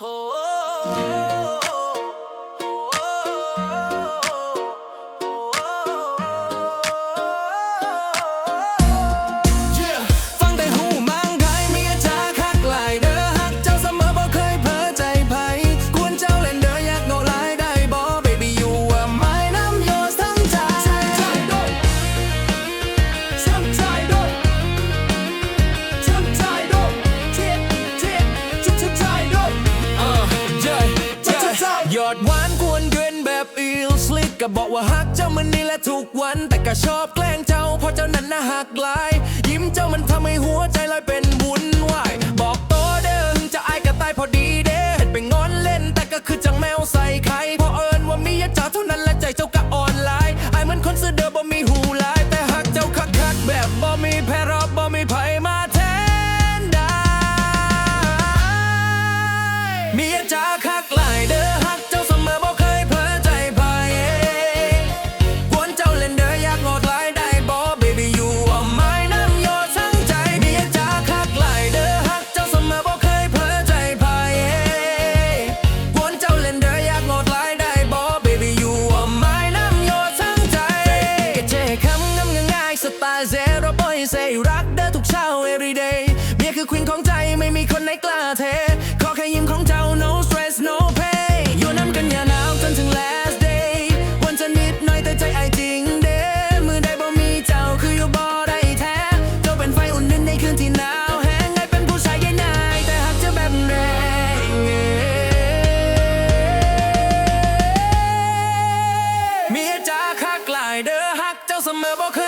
ฟั หยอดหวานกวนเกินแบบอิลสลิดก็บอกว่าฮักเจ้ามันนี่แหละทุกวัน แต่ก็ชอบแกล้งเจ้าเพราะเจ้านั้นน่ะหักลาย ยิ้มเจ้ามันทำให้หัวใจลอยเป็นวุ่นวายบอกโตเด้อจะอายก็ตายพอดีเด้เฮ็ดไปงอน เซเราบอยใส่รักเด้อทุกเช้า everyday เบียคือควีนของใจไม่มีคนไหนกล้าเท ขอแค่ยิ้มของเจ้า no stress no pain อยู่น้ำกันอย่าหนาวจนถึง last day วันจะนิดน้อยแต่ใจไอจริงเด้มือได้บ่มีเจ้าคืออยู่บ่ได้แท้จะเป็นไฟอุ่นนึ่งในคืนที่หนาวแห้งให้เป็นผู้ชายง่ายแต่หักจะแบบแรงเมียจ้าคักหลายเด้อหักเจ้าเสมอบ่เคย